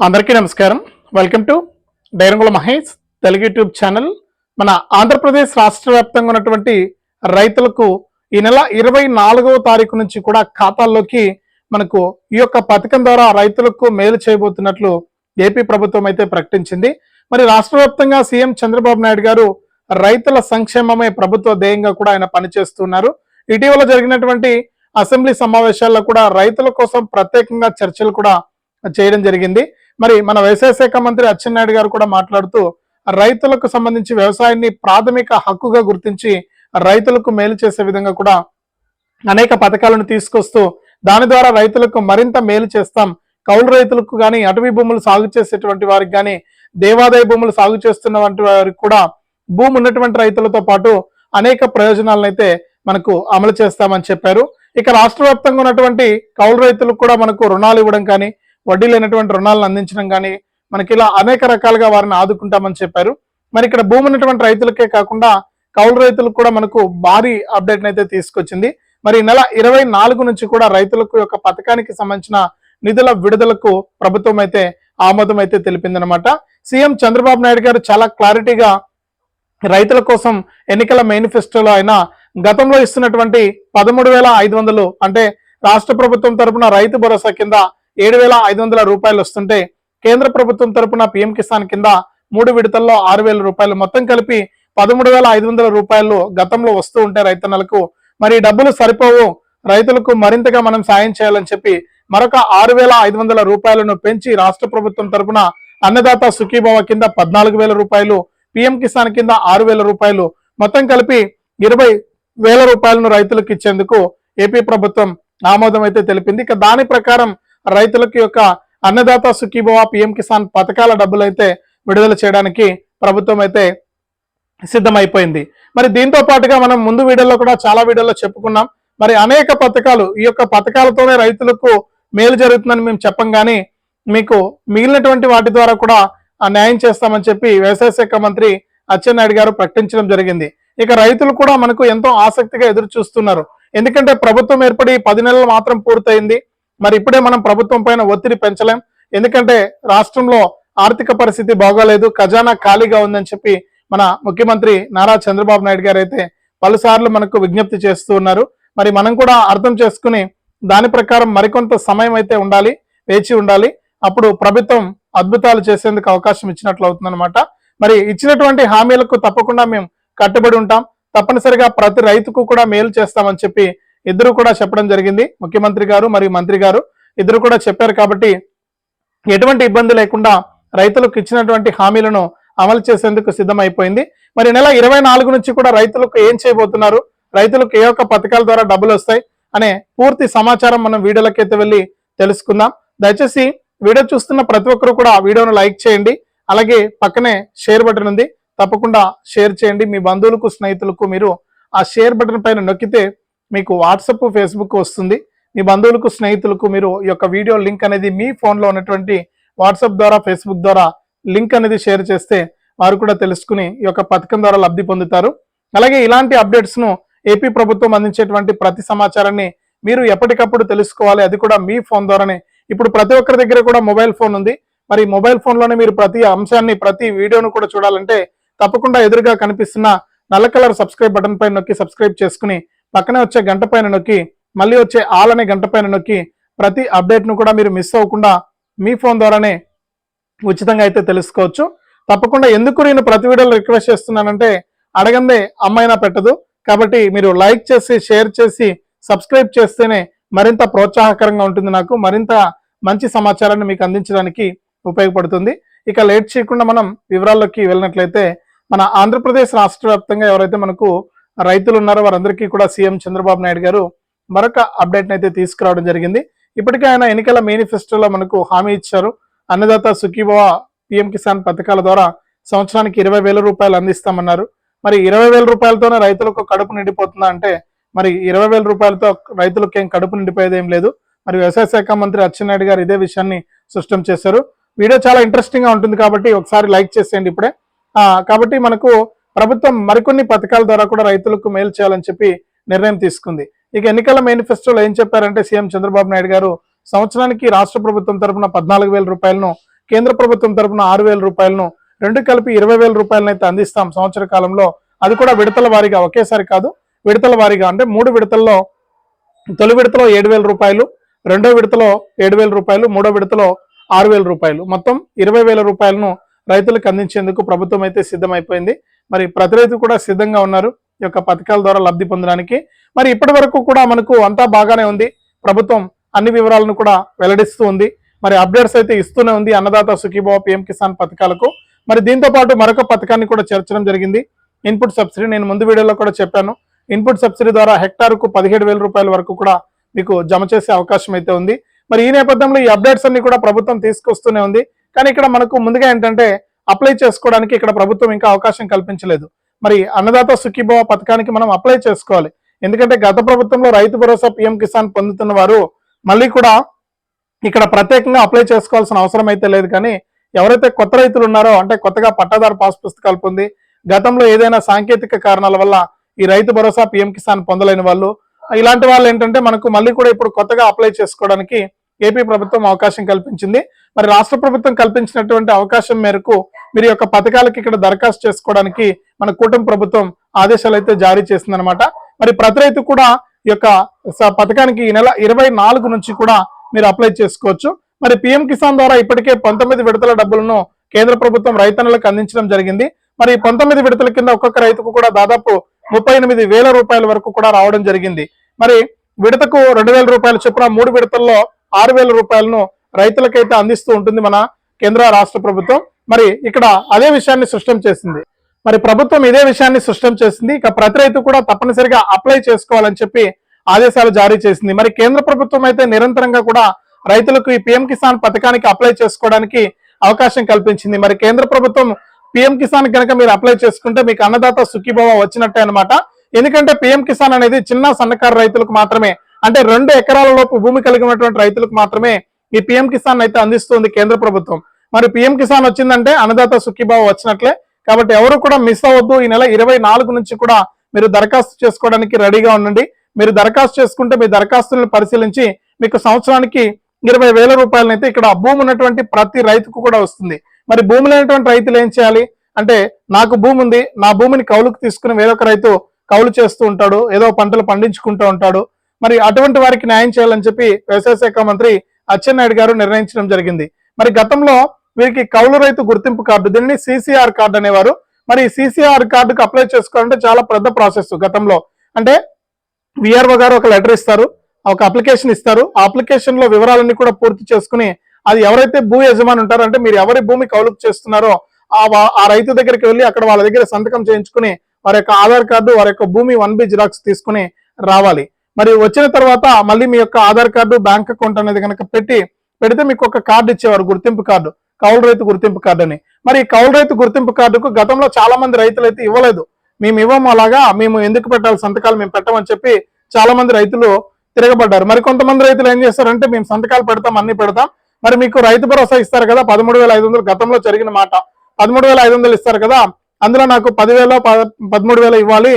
అందరికీ నమస్కారం. Welcome to Dairangula Mahesh Telugu YouTube channel. మన ఆంధ్రప్రదేశ్ రాష్ట్ర వ్యాప్తంగా ఉన్నటువంటి రైతులకు ఈ నెల ఇరవై నాలుగవ తారీఖు నుంచి కూడా ఖాతాల్లోకి మనకు ఈ యొక్క పథకం ద్వారా రైతులకు మేలు చేయబోతున్నట్లు ఏపీ ప్రభుత్వం అయితే ప్రకటించింది. మరి రాష్ట్ర వ్యాప్తంగా సీఎం చంద్రబాబు నాయుడు గారు రైతుల సంక్షేమమే ప్రభుత్వ ధ్యేయంగా కూడా ఆయన పనిచేస్తున్నారు. ఇటీవల జరిగినటువంటి అసెంబ్లీ సమావేశాల్లో కూడా రైతుల కోసం ప్రత్యేకంగా చర్చలు కూడా చేయడం జరిగింది. మరి మన వ్యవసాయ శాఖ మంత్రి అచ్చెన్నాయుడు గారు కూడా మాట్లాడుతూ రైతులకు సంబంధించి వ్యవసాయాన్ని ప్రాథమిక హక్కుగా గుర్తించి రైతులకు మేలు చేసే విధంగా కూడా అనేక పథకాలను తీసుకొస్తూ దాని ద్వారా రైతులకు మరింత మేలు చేస్తాం. కౌలు రైతులకు కానీ అటవీ భూములు సాగు చేసేటువంటి వారికి కానీ దేవాదాయ భూములు సాగు చేస్తున్న వంటి వారికి కూడా భూమి ఉన్నటువంటి రైతులతో పాటు అనేక ప్రయోజనాలను అయితే మనకు అమలు చేస్తామని చెప్పారు. ఇక రాష్ట్ర వ్యాప్తంగా ఉన్నటువంటి కౌలు రైతులకు కూడా మనకు రుణాలు ఇవ్వడం కానీ వడ్డీ లేనటువంటి రుణాలను అందించడం కానీ మనకి ఇలా అనేక రకాలుగా వారిని ఆదుకుంటామని చెప్పారు. మరి ఇక్కడ భూమి ఉన్నటువంటి రైతులకే కాకుండా కౌలు రైతులకు కూడా మనకు భారీ అప్డేట్ అయితే తీసుకొచ్చింది. మరి ఈ నెల ఇరవై నాలుగు నుంచి కూడా రైతులకు యొక్క పథకానికి సంబంధించిన నిధుల విడుదలకు ప్రభుత్వం అయితే ఆమోదం అయితే తెలిపిందనమాట సీఎం చంద్రబాబు నాయుడు గారు చాలా క్లారిటీగా రైతుల కోసం ఎన్నికల మేనిఫెస్టోలో ఆయన గతంలో ఇస్తున్నటువంటి పదమూడు వేల ఐదు వందలు అంటే రాష్ట్ర ప్రభుత్వం తరపున రైతు భరోసా కింద ఏడు వేల ఐదు వందల రూపాయలు వస్తుంటే కేంద్ర ప్రభుత్వం తరపున పిఎం కిసాన్ కింద మూడు విడతల్లో ఆరు వేల రూపాయలు మొత్తం కలిపి పదమూడు వేల ఐదు వందల రూపాయలు గతంలో వస్తూ ఉంటే రైతన్నలకు మరి డబ్బులు సరిపోవు. రైతులకు మరింతగా మనం సాయం చేయాలని చెప్పి మరొక ఆరు వేల ఐదు వందల రూపాయలను పెంచి రాష్ట్ర ప్రభుత్వం తరపున అన్నదాత సుఖీభావ కింద పద్నాలుగు వేల రూపాయలు పిఎం కిసాన్ కింద ఆరు వేల రూపాయలు మొత్తం కలిపి ఇరవై వేల రూపాయలను రైతులకు ఇచ్చేందుకు ఏపీ ప్రభుత్వం ఆమోదం అయితే తెలిపింది. ఇక దాని ప్రకారం రైతులకు యొక్క అన్నదాత సుఖీభవ పిఎం కిసాన్ పథకాల డబ్బులు అయితే విడుదల చేయడానికి ప్రభుత్వం అయితే సిద్ధమైపోయింది. మరి దీంతో పాటుగా మనం ముందు వీడియోలో కూడా చాలా వీడియోలో చెప్పుకున్నాం. మరి అనేక పథకాలు ఈ యొక్క పథకాలతోనే రైతులకు మేలు జరుగుతుందని మేము చెప్పంగానే మీకు మిగిలినటువంటి వాటి ద్వారా కూడా న్యాయం చేస్తామని చెప్పి వ్యవసాయ శాఖ మంత్రి అచ్చెన్నాయుడు గారు ప్రకటించడం జరిగింది. ఇక రైతులు కూడా మనకు ఎంతో ఆసక్తిగా ఎదురు చూస్తున్నారు ఎందుకంటే ప్రభుత్వం ఏర్పడి పది నెలలు మాత్రం పూర్తయింది. మరి ఇప్పుడే మనం ప్రభుత్వం పైన ఒత్తిడి పెంచలేం. ఎందుకంటే రాష్ట్రంలో ఆర్థిక పరిస్థితి బాగోలేదు ఖజానా ఖాళీగా ఉందని చెప్పి మన ముఖ్యమంత్రి నారా చంద్రబాబు నాయుడు గారు అయితే పలుసార్లు మనకు విజ్ఞప్తి చేస్తూ ఉన్నారు. మరి మనం కూడా అర్థం చేసుకుని దాని ప్రకారం మరికొంత సమయం అయితే ఉండాలి వేచి ఉండాలి. అప్పుడు ప్రభుత్వం అద్భుతాలు చేసేందుకు అవకాశం ఇచ్చినట్లు అవుతుందన్నమాట. మరి ఇచ్చినటువంటి హామీలకు తప్పకుండా మేము కట్టుబడి ఉంటాం. తప్పనిసరిగా ప్రతి రైతుకు కూడా మేలు చేస్తామని చెప్పి ఇద్దరు కూడా చెప్పడం జరిగింది. ముఖ్యమంత్రి గారు మరియు మంత్రి గారు ఇద్దరు కూడా చెప్పారు కాబట్టి ఎటువంటి ఇబ్బంది లేకుండా రైతులకు ఇచ్చినటువంటి హామీలను అమలు చేసేందుకు సిద్ధమైపోయింది. మరి నెల ఇరవై నాలుగు నుంచి కూడా రైతులకు ఏం చేయబోతున్నారు? రైతులకు ఏ ఒక్క పథకాల ద్వారా డబ్బులు వస్తాయి? అనే పూర్తి సమాచారం మనం వీడియోలకైతే వెళ్ళి తెలుసుకుందాం. దయచేసి వీడియో చూస్తున్న ప్రతి ఒక్కరు కూడా వీడియోను లైక్ చేయండి. అలాగే పక్కనే షేర్ బటన్ ఉంది. తప్పకుండా షేర్ చేయండి. మీ బంధువులకు స్నేహితులకు మీరు ఆ షేర్ బటన్ పైన నొక్కితే మీకు వాట్సప్ ఫేస్బుక్ వస్తుంది. మీ బంధువులకు స్నేహితులకు మీరు ఈ యొక్క వీడియో లింక్ అనేది మీ ఫోన్లో ఉన్నటువంటి వాట్సాప్ ద్వారా ఫేస్బుక్ ద్వారా లింక్ అనేది షేర్ చేస్తే వారు కూడా తెలుసుకుని ఈ యొక్క పథకం ద్వారా లబ్ధి పొందుతారు. అలాగే ఇలాంటి అప్డేట్స్ను ఏపీ ప్రభుత్వం అందించేటువంటి ప్రతి సమాచారాన్ని మీరు ఎప్పటికప్పుడు తెలుసుకోవాలి. అది కూడా మీ ఫోన్ ద్వారానే. ఇప్పుడు ప్రతి ఒక్కరి దగ్గర కూడా మొబైల్ ఫోన్ ఉంది. మరి మొబైల్ ఫోన్లోనే మీరు ప్రతి అంశాన్ని ప్రతి వీడియోను కూడా చూడాలంటే తప్పకుండా ఎదురుగా కనిపిస్తున్న నల్ల కలర్ సబ్స్క్రైబ్ బటన్ పైన నొక్కి సబ్స్క్రైబ్ చేసుకుని పక్కనే వచ్చే గంట పైన నొక్కి మళ్ళీ వచ్చే ఆల్ అనే గంట పైన నొక్కి ప్రతి అప్డేట్ను కూడా మీరు మిస్ అవ్వకుండా మీ ఫోన్ ద్వారానే ఉచితంగా అయితే తెలుసుకోవచ్చు. తప్పకుండా ఎందుకు నేను ప్రతి వీడియోలో రిక్వెస్ట్ చేస్తున్నానంటే అడగందే అమ్మాయినా పెట్టదు. కాబట్టి మీరు లైక్ చేసి షేర్ చేసి సబ్స్క్రైబ్ చేస్తేనే మరింత ప్రోత్సాహకరంగా ఉంటుంది నాకు మరింత మంచి సమాచారాన్ని మీకు అందించడానికి ఉపయోగపడుతుంది. ఇక లేట్ చేయకుండా మనం వివరాల్లోకి వెళ్ళినట్లయితే మన ఆంధ్రప్రదేశ్ రాష్ట్ర వ్యాప్తంగా ఎవరైతే మనకు రైతులు ఉన్నారో వారందరికీ కూడా సీఎం చంద్రబాబు నాయుడు గారు మరొక అప్డేట్ అయితే తీసుకురావడం జరిగింది. ఇప్పటికే ఆయన ఎన్నికల మేనిఫెస్టోలో మనకు హామీ ఇచ్చారు. అన్నదాత సుఖీభవ పిఎం కిసాన్ పథకాల ద్వారా సంవత్సరానికి ఇరవై వేల రూపాయలు అందిస్తామన్నారు. మరి ఇరవై వేల రూపాయలతోనే రైతులకు కడుపు నిండిపోతుందా అంటే మరి ఇరవై వేల రూపాయలతో రైతులకు ఏం కడుపు నిండిపోయేది ఏం లేదు. మరి వ్యవసాయ శాఖ మంత్రి అచ్చెన్నాయుడు గారు ఇదే విషయాన్ని స్పష్టం చేశారు. వీడియో చాలా ఇంట్రెస్టింగ్గా ఉంటుంది కాబట్టి ఒకసారి లైక్ చేసేయండి ఇప్పుడే. కాబట్టి మనకు ప్రభుత్వం మరికొన్ని పథకాల ద్వారా కూడా రైతులకు మేలు చేయాలని చెప్పి నిర్ణయం తీసుకుంది. ఇక ఎన్నికల మేనిఫెస్టోలో ఏం చెప్పారంటే సీఎం చంద్రబాబు నాయుడు గారు సంవత్సరానికి రాష్ట్ర ప్రభుత్వం తరపున పద్నాలుగు వేల రూపాయలను కేంద్ర ప్రభుత్వం తరపున ఆరు వేల రూపాయలను రెండు కలిపి ఇరవై వేల రూపాయలను అయితే అందిస్తాం సంవత్సర కాలంలో. అది కూడా విడతల వారీగా ఒకేసారి కాదు విడతల వారీగా. అంటే మూడు విడతల్లో తొలి విడతలో ఏడు వేల రూపాయలు రెండో విడతలో ఏడు వేల రూపాయలు మూడో విడతలో ఆరు వేల రూపాయలు. మొత్తం ఇరవై వేల రూపాయలను రైతులకు అందించేందుకు ప్రభుత్వం అయితే సిద్ధమైపోయింది. మరి ప్రతి రైతు కూడా సిద్ధంగా ఉన్నారు. ఈ యొక్క పథకాల ద్వారా లబ్ధి పొందడానికి. మరి ఇప్పటి వరకు కూడా మనకు అంతా బాగానే ఉంది. ప్రభుత్వం అన్ని వివరాలను కూడా వెల్లడిస్తూ ఉంది. మరి అప్డేట్స్ అయితే ఇస్తూనే ఉంది అన్నదాత సుఖీభావ పిఎం కిసాన్ పథకాలకు. మరి దీంతో పాటు మరొక పథకాన్ని కూడా చేర్చడం జరిగింది. ఇన్పుట్ సబ్సిడీ నేను ముందు వీడియోలో కూడా చెప్పాను. ఇన్పుట్ సబ్సిడీ ద్వారా హెక్టార్కు పదిహేడు వేల రూపాయల వరకు కూడా మీకు జమ చేసే అవకాశం అయితే ఉంది. మరి ఈ నేపథ్యంలో ఈ అప్డేట్స్ అన్ని కూడా ప్రభుత్వం తీసుకొస్తూనే ఉంది. కానీ ఇక్కడ మనకు ముందుగా ఏంటంటే అప్లై చేసుకోవడానికి ఇక్కడ ప్రభుత్వం ఇంకా అవకాశం కల్పించలేదు. మరి అన్నదాత సుఖీభవ పథకానికి మనం అప్లై చేసుకోవాలి. ఎందుకంటే గత ప్రభుత్వంలో రైతు భరోసా పిఎం కిసాన్ పొందుతున్న వారు మళ్ళీ కూడా ఇక్కడ ప్రత్యేకంగా అప్లై చేసుకోవాల్సిన అవసరం అయితే లేదు. కానీ ఎవరైతే కొత్త రైతులు ఉన్నారో అంటే కొత్తగా పట్టాదారు పాస్ పుస్తకాలు పొంది గతంలో ఏదైనా సాంకేతిక కారణాల వల్ల ఈ రైతు భరోసా పిఎం కిసాన్ పొందలేని వాళ్ళు ఇలాంటి వాళ్ళు ఏంటంటే మనకు మళ్ళీ కూడా ఇప్పుడు కొత్తగా అప్లై చేసుకోవడానికి ఏపీ ప్రభుత్వం అవకాశం కల్పించింది. మరి రాష్ట్ర ప్రభుత్వం కల్పించినటువంటి అవకాశం మేరకు మీరు యొక్క పథకాలకి ఇక్కడ దరఖాస్తు చేసుకోవడానికి మన కూటమి ప్రభుత్వం ఆదేశాలు అయితే జారీ చేసిందనమాట మరి ప్రతి రైతు కూడా ఈ యొక్క స- పథకానికి ఈ నెల ఇరవై నాలుగు నుంచి కూడా మీరు అప్లై చేసుకోవచ్చు. మరి పిఎం కిసాన్ ద్వారా ఇప్పటికే పంతొమ్మిది విడతల డబ్బులను కేంద్ర ప్రభుత్వం రైతన్నులకు అందించడం జరిగింది. మరి ఈ పంతొమ్మిది విడతల కింద ఒక్కొక్క రైతుకు కూడా దాదాపు ముప్పై ఎనిమిది వేల రూపాయల వరకు కూడా రావడం జరిగింది. మరి విడతకు రెండు వేల రూపాయలు చొప్పున మూడు విడతల్లో ఆరు వేల రూపాయలను రైతులకైతే అందిస్తూ ఉంటుంది మన కేంద్ర రాష్ట్ర ప్రభుత్వం. మరి ఇక్కడ అదే విషయాన్ని సృష్టం చేసింది. మరి ప్రభుత్వం ఇదే విషయాన్ని సృష్టం చేసింది. ఇక ప్రతి రైతు కూడా తప్పనిసరిగా అప్లై చేసుకోవాలని చెప్పి ఆదేశాలు జారీ చేసింది. మరి కేంద్ర ప్రభుత్వం అయితే నిరంతరంగా కూడా రైతులకు ఈ పిఎం కిసాన్ పథకానికి అప్లై చేసుకోవడానికి అవకాశం కల్పించింది. మరి కేంద్ర ప్రభుత్వం పిఎం కిసాన్ కనుక మీరు అప్లై చేసుకుంటే మీకు అన్నదాత సుఖీభావ వచ్చినట్టే అన్నమాట. ఎందుకంటే పిఎం కిసాన్ అనేది చిన్న సన్నకారు రైతులకు మాత్రమే అంటే రెండు ఎకరాల లోపు భూమి కలిగినటువంటి రైతులకు మాత్రమే ఈ పిఎం కిసాన్ అయితే అందిస్తుంది కేంద్ర ప్రభుత్వం. మరి పిఎం కిసాన్ వచ్చిందంటే అన్నదాత సుఖీభావ వచ్చినట్లే. కాబట్టి ఎవరు కూడా మిస్ అవ్వద్దు. ఈ నెల ఇరవై నాలుగు నుంచి కూడా మీరు దరఖాస్తు చేసుకోవడానికి రెడీగా ఉండండి. మీరు దరఖాస్తు చేసుకుంటే మీ దరఖాస్తులను పరిశీలించి మీకు సంవత్సరానికి ఇరవై వేల రూపాయలనైతే ఇక్కడ భూమి ఉన్నటువంటి ప్రతి రైతుకు కూడా వస్తుంది. మరి భూమి లేనటువంటి రైతులు ఏం చేయాలి? అంటే నాకు భూమి ఉంది. నా భూమిని కౌలుకు తీసుకుని వేరొక రైతు కౌలు చేస్తూ ఉంటాడు. ఏదో పంటలు పండించుకుంటూ ఉంటాడు. మరి అటువంటి వారికి న్యాయం చేయాలని చెప్పి వ్యవసాయ శాఖ మంత్రి అచ్చెన్నాయుడు గారు నిర్ణయించడం జరిగింది. మరి గతంలో వీరికి కౌలు రైతు గుర్తింపు కార్డు దీనిని సిసిఆర్ కార్డు అనేవారు. మరి సిసిఆర్ కార్డుకు అప్లై చేసుకోవాలంటే చాలా పెద్ద ప్రాసెస్ గతంలో. అంటే విఆర్ఓ గారు ఒక లెటర్ ఇస్తారు ఒక అప్లికేషన్ ఇస్తారు. ఆ అప్లికేషన్లో వివరాలన్నీ కూడా పూర్తి చేసుకుని అది ఎవరైతే భూ యజమాని ఉంటారో అంటే మీరు ఎవరి భూమి కౌలుకు చేస్తున్నారో ఆ వా- ఆ రైతు దగ్గరికి వెళ్ళి అక్కడ వాళ్ళ దగ్గర సంతకం చేయించుకుని వారి యొక్క ఆధార్ కార్డు వారి యొక్క భూమి వన్ బి జిరాక్స్ తీసుకుని రావాలి. మరి వచ్చిన తర్వాత మళ్ళీ మీ యొక్క ఆధార్ కార్డు బ్యాంక్ అకౌంట్ అనేది కనుక పెట్టి పెడితే మీకు ఒక కార్డు ఇచ్చేవారు గుర్తింపు కార్డు కౌలు రైతు గుర్తింపు కార్డు అని. మరి కౌలు రైతు గుర్తింపు కార్డుకు గతంలో చాలా మంది రైతులు అయితే ఇవ్వలేదు. మేము ఇవ్వము అలాగా మేము ఎందుకు పెట్టాలి సంతకాలు మేము పెట్టమని చెప్పి చాలా మంది రైతులు తిరగబడ్డారు. మరి కొంతమంది రైతులు ఏం చేస్తారంటే మేము సంతకాలు పెడతాం అన్ని పెడతాం. మరి మీకు రైతు భరోసా ఇస్తారు కదా పదమూడు వేల ఐదు వందలు గతంలో జరిగిన మాట. పదమూడు వేల ఐదు వందలు ఇస్తారు కదా అందులో నాకు పదివేల పదమూడు వేల ఇవ్వాలి.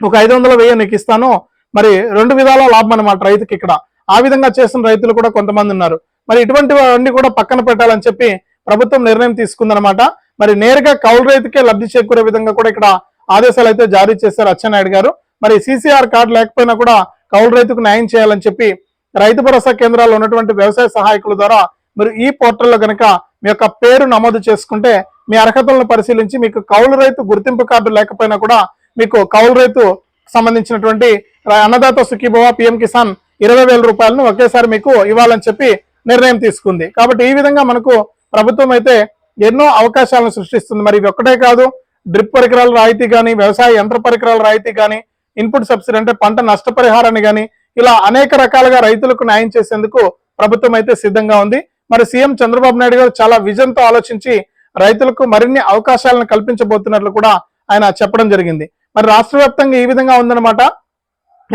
ఒక ఐదు వందల వెయ్యి నీకు ఇస్తాను. మరి రెండు విధాల లాభం అనమాట రైతుకి ఇక్కడ. ఆ విధంగా చేసిన రైతులు కూడా కొంతమంది ఉన్నారు. మరి ఇటువంటి అన్ని కూడా పక్కన పెట్టాలని చెప్పి ప్రభుత్వం నిర్ణయం తీసుకుందనమాట మరి నేరుగా కౌలు రైతుకే లబ్ధి చేకూరే విధంగా కూడా ఇక్కడ ఆదేశాలు అయితే జారీ చేశారు అచ్చెన్నాయుడు గారు. మరి సీసీఆర్ కార్డు లేకపోయినా కూడా కౌలు రైతుకు న్యాయం చేయాలని చెప్పి రైతు భరోసా కేంద్రాల్లో ఉన్నటువంటి వ్యవసాయ సహాయకుల ద్వారా మీరు ఈ పోర్టల్లో కనుక మీ యొక్క పేరు నమోదు చేసుకుంటే మీ అర్హతలను పరిశీలించి మీకు కౌలు రైతు గుర్తింపు కార్డు లేకపోయినా కూడా మీకు కౌలు రైతు సంబంధించినటువంటి అన్నదాత సుఖీభవ పిఎం కిసాన్ ఇరవై వేల రూపాయలను ఒకేసారి మీకు ఇవ్వాలని చెప్పి నిర్ణయం తీసుకుంది. కాబట్టి ఈ విధంగా మనకు ప్రభుత్వం అయితే ఎన్నో అవకాశాలను సృష్టిస్తుంది. మరి ఇవి ఒక్కటే కాదు డ్రిప్ పరికరాల రాయితీ కానీ వ్యవసాయ యంత్ర పరికరాల రాయితీ కానీ ఇన్పుట్ సబ్సిడీ అంటే పంట నష్టపరిహారాన్ని కానీ ఇలా అనేక రకాలుగా రైతులకు న్యాయం చేసేందుకు ప్రభుత్వం అయితే సిద్ధంగా ఉంది. మరి సీఎం చంద్రబాబు నాయుడు గారు చాలా విజన్తో ఆలోచించి రైతులకు మరిన్ని అవకాశాలను కల్పించబోతున్నట్లు కూడా ఆయన చెప్పడం జరిగింది. మరి రాష్ట్ర వ్యాప్తంగా ఈ విధంగా ఉందన్నమాట.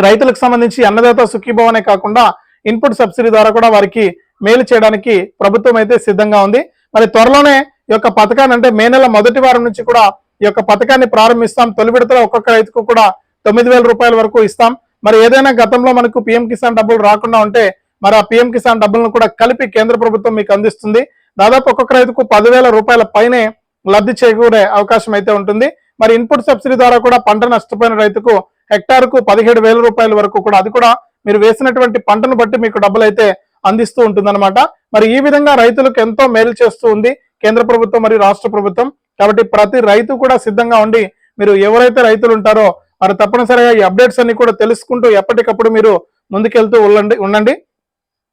రైతులకు సంబంధించి అన్నదాత సుఖీభవనే కాకుండా ఇన్పుట్ సబ్సిడీ ద్వారా కూడా వారికి మేలు చేయడానికి ప్రభుత్వం అయితే సిద్ధంగా ఉంది. మరి త్వరలోనే ఈ యొక్క పథకాన్ని అంటే మే నెల మొదటి వారం నుంచి కూడా ఈ యొక్క పథకాన్ని ప్రారంభిస్తాం. తొలి విడతలో ఒక్కొక్క రైతుకు కూడా తొమ్మిది వేల రూపాయల వరకు ఇస్తాం. మరి ఏదైనా గతంలో మనకు పిఎం కిసాన్ డబ్బులు రాకుండా ఉంటే మరి ఆ పిఎం కిసాన్ డబ్బులను కూడా కలిపి కేంద్ర ప్రభుత్వం మీకు అందిస్తుంది. దాదాపు ఒక్కొక్క రైతుకు పదివేల రూపాయల పైనే లబ్ధి చేకూరే అవకాశం అయితే ఉంటుంది. మరి ఇన్పుట్ సబ్సిడీ ద్వారా కూడా పంట నష్టపోయిన రైతుకు హెక్టార్కు పదిహేడు వేల రూపాయల వరకు కూడా అది కూడా మీరు వేసినటువంటి పంటను బట్టి మీకు డబ్బులు అయితే అందిస్తూ ఉంటుందన్నమాట. మరి ఈ విధంగా రైతులకు ఎంతో మేలు చేస్తూ ఉంది కేంద్ర ప్రభుత్వం మరియు రాష్ట్ర ప్రభుత్వం. కాబట్టి ప్రతి రైతు కూడా సిద్ధంగా ఉండి మీరు ఎవరైతే రైతులు ఉంటారో మరి తప్పనిసరిగా ఈ అప్డేట్స్ అన్ని కూడా తెలుసుకుంటూ ఎప్పటికప్పుడు మీరు ముందుకెళ్తూ ఉండండి ఉండండి.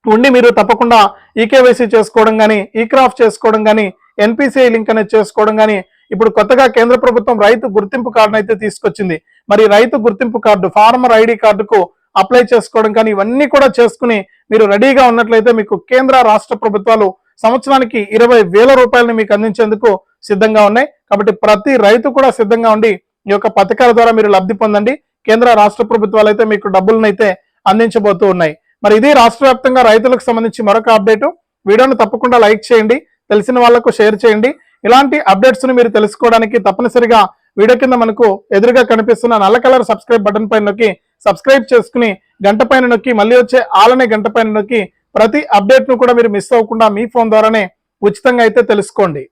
ఉండి మీరు తప్పకుండా ఈకేవైసీ చేసుకోవడం కానీ ఈ క్రాఫ్ట్ చేసుకోవడం కానీ ఎన్పిసిఐ లింక్ అనేది చేసుకోవడం కానీ ఇప్పుడు కొత్తగా కేంద్ర ప్రభుత్వం రైతు గుర్తింపు కార్డును అయితే తీసుకొచ్చింది. మరి రైతు గుర్తింపు కార్డు ఫార్మర్ ఐడి కార్డుకు అప్లై చేసుకోవడం కానీ ఇవన్నీ కూడా చేసుకుని మీరు రెడీగా ఉన్నట్లయితే మీకు కేంద్ర రాష్ట్ర ప్రభుత్వాలు సంవత్సరానికి ఇరవై వేల రూపాయలను మీకు అందించేందుకు సిద్ధంగా ఉన్నాయి. కాబట్టి ప్రతి రైతు కూడా సిద్ధంగా ఉండి ఈ యొక్క పథకాల ద్వారా మీరు లబ్ధి పొందండి. కేంద్ర రాష్ట్ర ప్రభుత్వాలు అయితే మీకు డబ్బులను అయితే అందించబోతూ ఉన్నాయి. మరి ఇది రాష్ట్ర వ్యాప్తంగా రైతులకు సంబంధించి మరొక అప్డేటు. వీడియోను తప్పకుండా లైక్ చేయండి. తెలిసిన వాళ్ళకు షేర్ చేయండి. ఇలాంటి అప్డేట్స్ను మీరు తెలుసుకోవడానికి తప్పనిసరిగా వీడియో కింద మనకు ఎదురుగా కనిపిస్తున్న నల్ల కలర్ సబ్స్క్రైబ్ బటన్ పైన నొక్కి సబ్స్క్రైబ్ చేసుకుని గంట పైన నొక్కి మళ్ళీ వచ్చే ఆలనే గంట పైన నొక్కి ప్రతి అప్డేట్ను కూడా మీరు మిస్ అవ్వకుండా మీ ఫోన్ ద్వారానే ఉచితంగా అయితే తెలుసుకోండి.